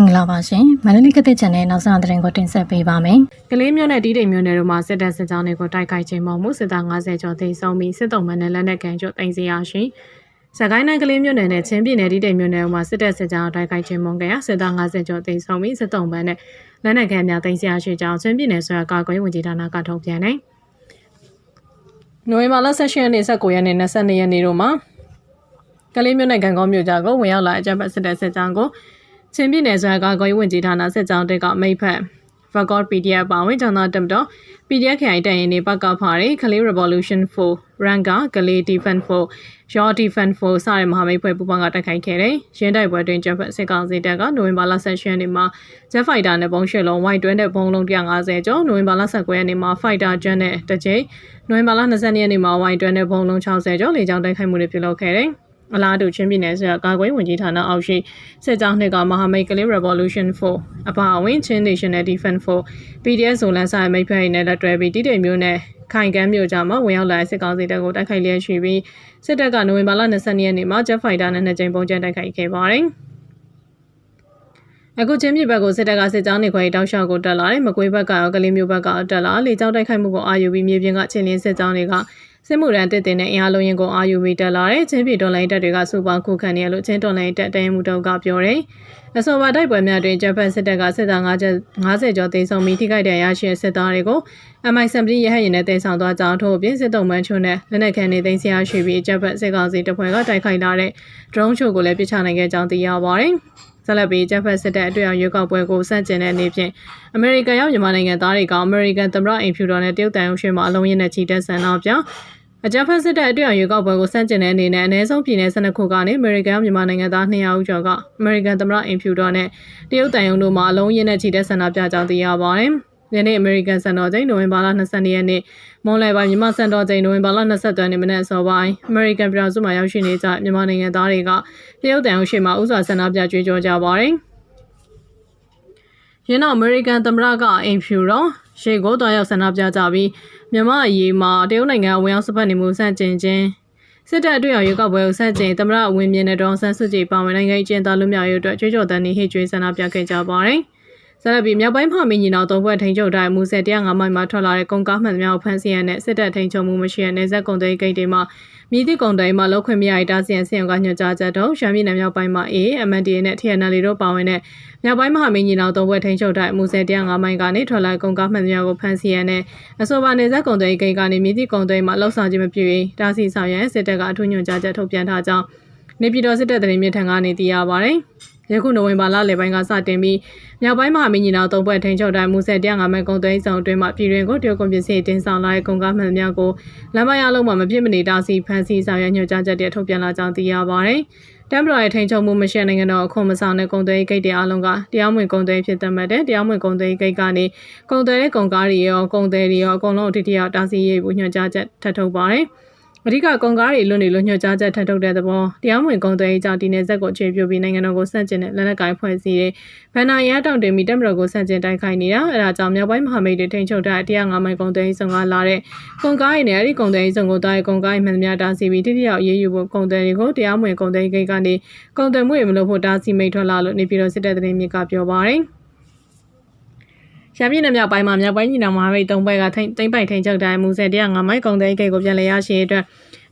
င်္ဂလာပါရှင်မန္တလေးကတဲ့ channel နောက်ဆုံးသတင်းကိုတင်ဆက်ပေးပါမယ်ကလေးမျိုးနဲ့တီးတိမ်မျိုးနယ်တို့မှာစစ်တပ်စစ်ကြောင်းတွေကိုတိုက်ခိုက်ခြင်းမဟုတ်မှုစစ်သား90ကျော်သိမ်းဆုံးပြီးစစ်တုံးမနဲ့လက်နက်ကန်ကျော်တင်စီရရှိစကိုင်းတိုင်းကလေးမျိုးနယ်နဲ့ချင်းပြည်နယ်တီးတိမ်မျိုးနယ်တို့မှာစစ်တပ်စစ်ကြောင်းတိုက်ခိုက်ခြင်းမုံကရစစ်သား90ကျော်သိမ်းဆုံးပြီးစစ်တုံးမနဲ့လက်နက်ကန်များသိမ်းစီရရှိကြောင်းချင်းပြည်နယ်ဆိုရကာကွယ်ဝင်ကြီးဌာနကထုတ်ပြန်တယ်နိုဝင်ဘာလ16ရက်နေ့19ရက်နေ့22ရက်နေ့တို့မှာကလေးမျိုးနဲ့ကံကောမြို့ကြားကိုဝင်ရောက်လာအကြမ်းဖက်စစ်တပ်စစ်ကြောင်းကို ချင်းပြည်နယ်ဆိုရကာကွယ်ဝင်ကြီးဌာနစစ်ကြောင်းတွေကမိတ်ဖက် Vagor PDF ပါဝင်ကျောင်းသားတက်တော့ PDF ခိုင်တိုင်ရင်နေပတ်ကဖားတဲ့ Kali Revolution 4 Ranka Kali Defense 4 Your Defense 4စတဲ့မဟာမိတ်ဖွဲ့ပူးပေါင်းကတိုက်ခိုက်ခဲ့တဲ့ရင်းတိုက်ပွဲတွင်ဂျပန်စစ်ကောင်စီတပ်ကနိုဝင်ဘာလ16ရက်နေ့မှာ Jet Fighter နဲ့ပုံရှစ်လုံး White တွဲနဲ့ပုံလုံး150ကျော်နိုဝင်ဘာလ19ရက်နေ့မှာ Fighter Jet နဲ့တစ်ကြိမ်နိုဝင်ဘာလ20ရက်နေ့မှာ White တွဲနဲ့ပုံလုံး60ကျော်လေကြောင်းတိုက်ခိုက်မှုတွေပြုလုပ်ခဲ့တယ် အလားတူချင်းပြည်နယ်ဆိုကာကွယ်ဝင်ကြီးဌာနအောက်ရှိစစ်ကြောင်းနှစ်ကမဟာမိတ်ကလေး Revolution 4အပါအဝင်ချင်း National Defense 4 PDF ဇိုလန်ဆိုင်မိတ်ဖက်ရင်းနဲ့လက်တွဲပြီးတိတိမ်မျိုးနဲ့ခိုင်ကမ်းမျိုးကြားမှာဝင်ရောက်လာတဲ့စစ်ကောင်စီတပ်ကိုတိုက်ခိုက်လျက်ရှိပြီးစစ်တပ်ကနိုဝင်ဘာလ20ရက်နေ့မှာ Jet Fighter နဲ့နှစ်ကြိမ်ပုံကျန်တိုက်ခိုက်ခဲ့ပါတယ် အခုချင်းပြည်ဘက်ကိုစစ်တပ်ကစစ်ကြောင်းတွေခွဲတောက်လျှောက်ကိုတက်လာတယ်မကွေးဘက်ကရောကလေးမျိုးဘက်ကတက်လာလေကြောင်းတိုက်ခိုက်မှုကိုအာယူပြီးမြေပြင်ကချင်းလင်းစစ်ကြောင်းတွေကစစ်မှုရန်တစ်တင်တဲ့အင်အားလုံးရင်ကိုအာယူပြီးတက်လာတဲ့ချင်းပြည်တော်လိုင်းတပ်တွေကစူပါခုခံနေရလို့ချင်းတော်လိုင်းတပ်တရင်မှုတော့ကပြောတယ်အဆိုပါတိုက်ပွဲများတွင်ဂျပန်စစ်တပ်ကစစ်သား50ကျော်သေဆုံးပြီးထိခိုက်ဒဏ်ရာရှိတဲ့စစ်သားတွေကို MI-70 ရဟတ်ယာဉ်နဲ့တင်ဆောင်သွားကြောင်းထို့အပြင်စစ်တုံးမှန်းချုံနဲ့လက်နက်ခဲနေသိမ်းဆရာရှိပြီးဂျပန်စစ်ကောင်စီတပ်ဖွဲ့ကတိုက်ခိုက်လာတဲ့ drone ချို့ကိုလည်းပြစ်ချနိုင်ခဲ့ကြောင်းသိရပါတယ်။ ဆက်လက်ပြီးဂျပန်စစ်တပ်အတွေ့အကြုံရွေးကောက်ပွဲကိုစန့်ကျင်တဲ့အနေဖြင့်အမေရိကန်ရောက်မြန်မာနိုင်ငံသားတွေကအမေရိကန်သမ္မတအိမ်ဖြူတော်နဲ့တရုတ်တန်ရုံးရှိမှအလုံးရင်းနဲ့ချီတက်ဆန္ဒပြအကြမ်းဖက်စစ်တပ်အတွက်ရွေးကောက်ပွဲကိုစန့်ကျင်တဲ့အနေနဲ့အ ਨੇ ဆုံးပြည်နယ်12ခုကနေအမေရိကန်မြန်မာနိုင်ငံသား200ဦးကျော်ကအမေရိကန်သမ္မတအင်ဖြူတော်နဲ့တရုတ်တန်ယုံတို့မှအလုံးရင်းနဲ့ချီတဲ့ဆန္ဒပြကြောင်းသိရပါတယ်။ ယနေ့အမေရိကန်စံတော်ချိန်နိုဝင်ဘာလ22ရက်နေ့မွန်လယ်ပိုင်းမြန်မာစံတော်ချိန်နိုဝင်ဘာလ23ရက်နေ့မနက်စောပိုင်းအမေရိကန်ပြည်တော်စုမှာရောက်ရှိနေကြမြန်မာနိုင်ငံသားတွေကတရုတ်တန်ယုံရှိမှဥစွာဆန္ဒပြကြွေးကြော်ကြပါတယ်။ယင်းနောက်အမေရိကန်သမ္မတကအင်ဖြူတော်ရှေ့ကိုတွားရောက်ဆန္ဒပြကြပြီးမြန်မာအရေးမှာတရုတ်နိုင်ငံဝင်ရောက်စပတ်နေမှုဆန့်ကျင်ခြင်းစစ်တပ်အတွက်ရွေးကောက်ပွဲကိုဆန့်ကျင်သမ္မတဝင်းမြင့်နဲ့ဒေါန်ဆန်းစုကြည်ပါဝင်နိုင်ငံကျင်းသားလူမျိုးရေးအတွက်ကြွေးကြော်တန်းနေဟိကျွေးဆန္ဒပြခဲ့ကြပါတယ်။ ဆက်လက်ပြီးမြောက်ပိုင်းမှာမင်းကြီးနောက်သုံးဘက်ထိန်ချုပ်တိုင်းမူဆယ်105မိုင်မှာထွက်လာတဲ့ကုန်ကားမှန်သမျှကိုဖမ်းဆီးရတဲ့စစ်တပ်ထိန်ချုပ်မှုမရှိတဲ့နေဆက်ကုန်သွယ်ဂိတ်တွေမှာမြည်သည့်ကုန်တိုင်းမှာလောက်ခွင့်မရတဲ့တားဆီးရန်ဆင်ကညွှန်ကြားချက်တော့ရှမ်းပြည်နယ်မြောက်ပိုင်းမှာ AA MNDA နဲ့ TNL တို့ပါဝင်တဲ့မြောက်ပိုင်းမဟာမင်းကြီးနောက်သုံးဘက်ထိန်ချုပ်တိုင်းမူဆယ်105မိုင်ကနေထွက်လာကုန်ကားမှန်သမျှကိုဖမ်းဆီးရတဲ့အဆိုပါနေဆက်ကုန်သွယ်ဂိတ်ကနေမြည်သည့်ကုန်သွယ်မှာလောက်ဆောင်ခြင်းမပြုရင်တားဆီးဆောင်ရန်စစ်တပ်ကအထူးညွှန်ကြားချက်ထုတ်ပြန်ထားကြောင်းနေပြည်တော်စစ်တပ်သတင်းမြစ်ထံကနေသိရပါဗျ။ ယခုနိုဝင်ဘာလလယ်ပိုင်းကစတင်ပြီးမြောက်ပိုင်းမှာမင်းကြီးနောက်သုံးဘက်ထိန်ချုပ်တိုင်းမူဆယ်105မိုင်ကုန်သွယ်ဆောင်အတွင်းမှာပြည်တွင်ကိုတရုတ်ကွန်ပစ္စည်းတင်ဆောင်လာတဲ့ကုန်ကားမှန်များကိုလမ်းမရလုံးမှာမပြစ်မနေတာစီဖမ်းဆီးဆောင်ရွက်ညွှန်ကြားချက်တွေထုတ်ပြန်လာကြောင်းသိရပါတယ်။တမ်ဘရိုရဲ့ထိန်ချုပ်မှုမရှိနိုင်ငံတော်အခွန်မဆောင်တဲ့ကုန်သွယ်ဂိတ်တွေအလုံးကတရားမဝင်ကုန်သွယ်ဖြစ်သတ်မှတ်တဲ့တရားမဝင်ကုန်သွယ်ဂိတ်ကနေကုန်သွယ်တဲ့ကုန်ကားတွေရောကုန်သွယ်တွေရောအကုန်လုံးအထိတိယတာစီရေးဘူးညွှန်ကြားချက်ထပ်ထုတ်ပါတယ်။ အဓိကကုန်ကားတွေလွတ်နေလို့ညှို့ကြားချက်ထပ်ထုတ်တဲ့သဘောတရားမဝင်ကုန်သွယ်ရေးကြောင့်ဒီနယ်ဇက်ကိုအခြေပြုပြီးနိုင်ငံတော်ကိုစန့်ကျင်တဲ့လက်နက်ကိုင်ဖွဲ့စည်းတဲ့ဗန်နာရဲတောင်တင်ပြီးတက်မတော်ကိုစန့်ကျင်တိုက်ခိုက်နေတာအဲဒါကြောင့်မြောက်ပိုင်းမဟာမိတ်တွေထိန်းချုပ်တဲ့105မိုင်ကုန်သွယ်ရေးဆောင်ကလာတဲ့ကုန်ကားတွေနဲ့အဲဒီကုန်သွယ်ရေးဆောင်ကိုတားတဲ့ကုန်ကားတွေမှန်သမျှတားဆီးပြီးတိတိယောက်ရေးယူဖို့ကုန်သွယ်တွေကိုတရားမဝင်ကုန်သွယ်ရေးဂိတ်ကနေကုန်သွယ်မှုတွေမလုပ်ဖို့တားဆီးမိတ်ထွက်လာလို့နေပြည်တော်စစ်တပ်သတင်းမြစ်ကပြောပါရယ် ရပြည်နယ်မြောက်ပိုင်းမှာမြောက်ပိုင်းညီနောင်မဟာမိတ်၃ဘက်ကထိမ့်သိမ့်ပိုက်ထိန်ချုပ်တိုင်းမူဆယ်105မိုင်ကုန်တဲ့ဂိတ်ကိုပြန်လည်ရရှိအတွက်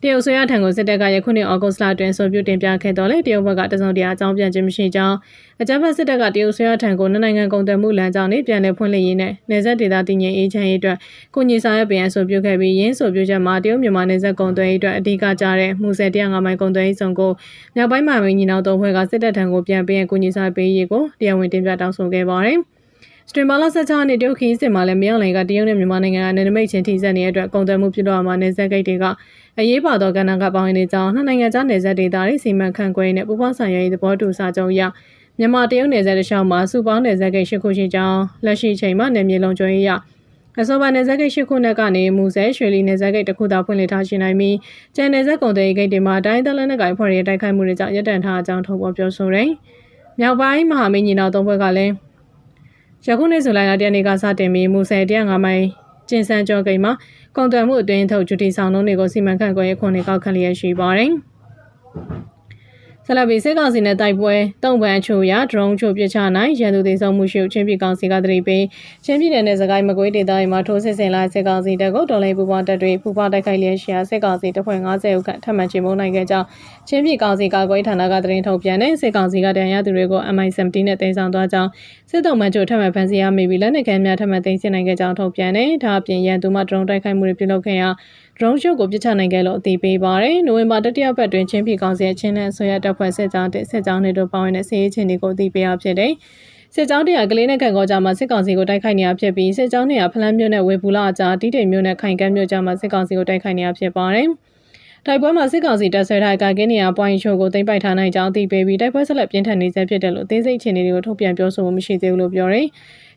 တရုတ်ဆွေရထံကိုစစ်တပ်ကယခုနှစ်ဩဂုတ်လအတွင်းဆိုပြုတင်ပြခဲ့တော့လေတရုတ်ဘက်ကတစုံတရာအကြောင်းပြန်ခြင်းမရှိကြောင်းအကြမ်းဖက်စစ်တပ်ကတရုတ်ဆွေရထံကိုနိုင်ငံကုန်သွယ်မှုလမ်းကြောင်းနဲ့ပြန်လည်ဖွင့်လှစ်ရေးနဲ့နေဆက်ဒေသတည်ငြိမ်အေးချမ်းရေးအတွက်ကုညီဆောင်ရွက်ပြန်ဆိုပြုခဲ့ပြီးရင်းဆိုပြုချက်မှာတရုတ်မြန်မာနေဆက်ကုန်သွယ်ရေးအတွက်အဓိကကြတဲ့မူဆယ်105မိုင်ကုန်သွယ်ရေးဆောင်ကိုမြောက်ပိုင်းမှာမင်းညီနောင်တုံးဖွဲ့ကစစ်တပ်ထံကိုပြန်ပေးကုညီဆောင်ပေးရေးကိုတရားဝင်တင်ပြတောင်းဆိုခဲ့ပါတယ်။ စတင်ဘာလ16နှစ်တရုတ်ခီးစစ်မှာလည်းမြောက်လိုင်ကတရုတ်နဲ့မြန်မာနိုင်ငံကနယ်နိမိတ်ချင်းထိစပ်နေတဲ့အတွက်ကုန်သွယ်မှုဖြစ်တော့မှာနယ်စပ်ဂိတ်တွေကအရေးပါသောကဏ္ဍကပေါင်းနေကြောင်းနှစ်နိုင်ငံကြားနယ်စပ်ဒေသတွေစီမံခန့်ခွဲနဲ့ပူးပေါင်းဆောင်ရွက်ရေးသဘောတူစာချုပ်အရမြန်မာတရုတ်နယ်စပ်တစ်လျှောက်မှာစုပေါင်းနယ်စပ်ဂိတ်၈ခုရှိကြောင်းလက်ရှိချိန်မှာနယ်မြေလုံးကျွေးရအစောပိုင်းနယ်စပ်ဂိတ်၈ခုနဲ့ကနေမူဆဲရွှေလီနယ်စပ်ဂိတ်တစ်ခုသာဖွင့်လှစ်ထားရှိနိုင်ပြီးကျန်နယ်စပ်ကုန်သွယ်ရေးဂိတ်တွေမှာတိုင်းတလန်းနဲ့ကိုင်ဖွဲ့ရေးတိုက်ခိုက်မှုတွေကြောင့်ရပ်တန့်ထားကြောင်းထုတ်ဖော်ပြောဆိုတယ်။မြောက်ပိုင်းမဟာမင်းညီနောင်သုံးဘက်ကလည်း ယခုနှစ်ဇူလိုင်လတရက်နေ့ကစတင်ပြီးမူဆယ်105မိုင်ကျင်းစန်းကျော်ဂိတ်မှာကုန်သွယ်မှုအတွင်းထုတ်ဂျူတီဆောင်လုံးတွေကိုစီမံခန့်ခွဲရေးခွန်တွေကောက်ခံလျက်ရှိပါတယ်။ ဆလဘီစစ်ကောင်စီနဲ့တိုက်ပွဲတုံ့ပန်အချို့ရဒရုန်းချို့ပြစ်ချနိုင်ရန်သူသေးဆုံးမှုရှိချင်းပြည်ကောင်စီကတတိပေးချင်းပြည်နယ်နဲ့စကိုင်းမကွေးဒေသတွေမှာထိုးစစ်ဆင်လာစစ်ကောင်စီတပ်ကိုတော်လိုင်းပူပေါင်းတပ်တွေပူပေါင်းတိုက်ခိုက်လျက်ရှိရာစစ်ကောင်စီတပ်ဖွဲ့90ဦးခန့်ထပ်မံချေမှုန်းနိုင်ခဲ့ကြောင်းချင်းပြည်ကောင်စီကာကွယ်ဌာနကသတင်းထုတ်ပြန်တဲ့စစ်ကောင်စီကတန်ရသူတွေကို MI-17 နဲ့တင်ဆောင်သွားကြောင်းစစ်တုံးမှချို့ထပ်မံဖမ်းဆီးရမိပြီးလက်နက်ခဲများထပ်မံသိမ်းဆည်းနိုင်ခဲ့ကြောင်းထုတ်ပြန်တယ်ဒါအပြင်ရန်သူမှဒရုန်းတိုက်ခိုက်မှုတွေပြုလုပ်ခဲ့ရာ drone show ကိုပြစ်ချနိုင်ခဲ့လို့အသိပေးပါရယ်နိုဝင်ဘာတတိယပတ်တွင်ချင်းပြည်ကောင်စီရဲ့ချင်းနဲ့ဆွေရတပ်ဖွဲ့စစ်ကြောင်းတစ်စစ်ကြောင်းတွေတို့ပေါင်းတဲ့စစ်ရေးချင်းတွေကိုအသိပေးရဖြစ်တယ်စစ်ကြောင်းတရာကလေးနဲ့ခံကောကြမှာစစ်ကောင်စီကိုတိုက်ခိုက်နေရဖြစ်ပြီးစစ်ကြောင်းတွေကဖလန်းမြို့နဲ့ဝေဘူးလာအကြားတီးတိမ်မြို့နဲ့ခိုင်ကမ်းမြို့ကြားမှာစစ်ကောင်စီကိုတိုက်ခိုက်နေရဖြစ်ပါတယ်တိုက်ပွဲမှာစစ်ကောင်စီတပ်ဆွဲထားတဲ့ကကင်းနေရပွိုင်းချိုကိုသိမ်းပိုက်ထားနိုင်ကြောင်းအသိပေးပြီးတိုက်ပွဲဆက်လက်ပြင်းထန်နေဆဲဖြစ်တယ်လို့အသေးစိတ်အခြေအနေတွေကိုထုတ်ပြန်ပြောဆိုမှုမရှိသေးဘူးလို့ပြောရယ်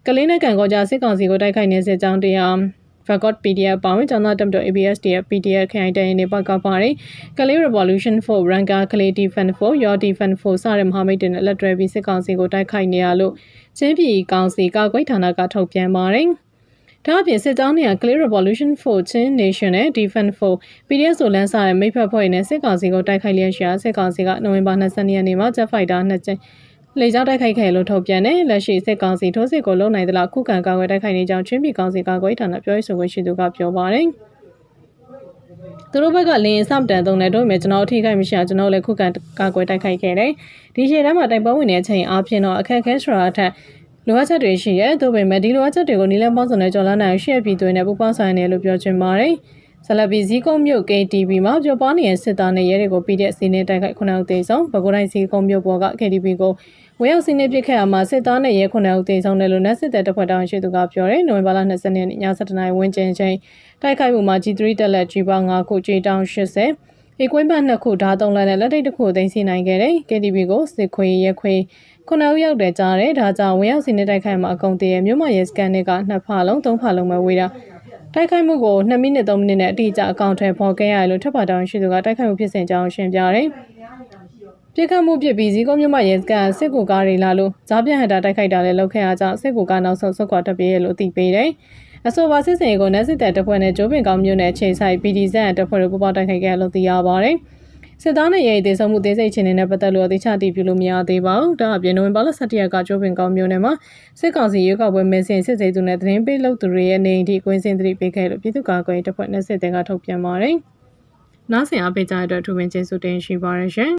ကလေးနဲ့ခံကောကြစစ်ကောင်စီကိုတိုက်ခိုက်နေစစ်ကြောင်းတရား Record PDF ပေါင်းကျောင်းသားတက်တော့ ABSDF PDF ခိုင်တိုင်းနေပတ်ကပါတယ်ကလေး Revolution 4 Ranka ကလေး Defend 4 Your Defend 4စတဲ့မဟာမိတ်တွေနဲ့လက်တွဲပြီးစစ်ကောင်စီကိုတိုက်ခိုက်နေရလို့ချင်းပြည်ကောင်စီကာကွယ်ဌာနကထုတ်ပြန်ပါတယ်ဒါအပြင်စစ်ကြောင်းတွေက Clay Revolution 4 Chin Nation နဲ့ Defend 4 PDF ဆိုလန်းစားတဲ့မိဖက်ဖွဲ့နဲ့စစ်ကောင်စီကိုတိုက်ခိုက်လျက်ရှိရာစစ်ကောင်စီကနိုဝင်ဘာ22ရက်နေ့မှာ Jet Fighter 2ကြိမ် လေကြောင်းတိုက်ခိုက်ခဲ့လို့ထုတ်ပြန်တယ်လက်ရှိစစ်ကောင်စီထိုးစစ်ကိုလုံနိုင်သလားခုခံကာကွယ်တိုက်ခိုက်နေကြောင်းချင်းပြည်ကောင်စီကာကွယ်ဌာနပြောရေးဆိုခွင့်ရှိသူကပြောပါတယ်သူတို့ဘက်ကလင်းစမတန်သုံးတဲ့တို့မြကျွန်တော်အထိခိုက်မရှိအောင်ကျွန်တော်လည်းခုခံကာကွယ်တိုက်ခိုက်ခဲ့တယ်ဒီရှေ့တန်းမှာတိုက်ပွဲဝင်တဲ့အချိန်အားဖြင့်တော့အခက်အခဲဆိုတာအထက်လိုအပ်ချက်တွေရှိရဲသို့ပေမဲ့ဒီလိုအပ်ချက်တွေကိုနီလန်းပေါင်းစုံနဲ့ကြော်လန်းနိုင်ရှေ့ပြည်သွင်းနဲ့ပူပေါင်းဆိုင်နေလို့ပြောချင်ပါတယ် ဆလဘီဇီကုန်းမြို့ KTV မှာပြောပွားနေတဲ့စစ်သားနဲ့ရဲတွေကိုပြီးတဲ့စီးနေတိုက်ခိုက်ခုနှစ်ဦးသေဆုံးပဲခူးတိုင်းဇီကုန်းမြို့ပေါ်က KTV ကိုဝေရောက်စီးနေပစ်ခဲ့ရမှာစစ်သားနဲ့ရဲခုနှစ်ဦးသေဆုံးတယ်လို့နက်စစ်တဲ့တပ်ဖွဲ့တောင်ရှိသူကပြောတယ်နိုဝင်ဘာလ20ရက်နေ့ည7:00နာရီဝန်းကျင်ချိန်တိုက်ခိုက်မှုမှာ G3 တက်လက် G ပေါင်း9ခု J တောင်80ဧကွင်းဘတ်နှစ်ခုဓာတ်သုံးလက်နဲ့လက်ထိတ်တစ်ခုသိမ်းဆည်းနိုင်ခဲ့တယ် KTV ကိုစစ်ခွေရဲခွေခုနှစ်ဦးရောက်တဲ့ကြားတယ်ဒါကြောင့်ဝေရောက်စီးနေတိုက်ခိုက်မှာအကုန်တည်းရဲ့မြို့မရဲစကန်တွေကနှစ်ဖာလုံးသုံးဖာလုံးပဲဝေးတာ တိုက်ခိုက်မှုကို2မိနစ်3မိနစ်နဲ့အတိအကျအကောင့်ထဲပေါ်ခဲ့ရတယ်လို့ထပ်ပါတောင်းရှိသူကတိုက်ခိုက်မှုဖြစ်စဉ်ကြောင်းရှင်းပြတယ်။ပြစ်ခတ်မှုဖြစ်ပြီးဇီကုန်းမြို့မှာရဲစကန်စစ်ကူကားတွေလာလို့ဇာပြန်ဟန်တာတိုက်ခိုက်တာလည်းလုပ်ခဲ့ရကြောင်းစစ်ကူကားနောက်ဆုံးဆုတ်ခွာတက်ပြေးရလို့သိပေးတယ်။အဆိုပါစစ်စင်ကိုနက်စစ်တဲ့တပ်ဖွဲ့နဲ့ကျိုးပင်ကောင်းမြို့နယ်ခြေဆိုင် PDZ တပ်ဖွဲ့တို့ပူးပေါင်းတိုက်ခိုက်ခဲ့လို့သိရပါတယ်။ စစ်သားနဲ့ရဲဒေဆုံးမှုသေးစိတ်ချင်းတွေနဲ့ပတ်သက်လို့အသေးချတည်ပြုလို့မရသေးပါဘူး။ဒါအပြင်နိုဝင်ဘာလ17ရက်ကကျိုးပင်ကောင်းမြို့နယ်မှာစစ်ကောင်စီရွေးကောက်ပွဲမင်းစင်စစ်စေသူနဲ့သတင်းပေးလုပ်သူတွေရဲ့နေအိမ်ထိကွင်းစင်သတိပေးခဲ့လို့ပြည်သူ့ကာကွယ်တပ်ဖွဲ့နဲ့စစ်တပ်ကထုတ်ပြန်ပါတယ်။နားဆင်အားပေးကြတဲ့အတွက်ထူပင်ကျေးဇူးတင်ရှိပါရရှင်။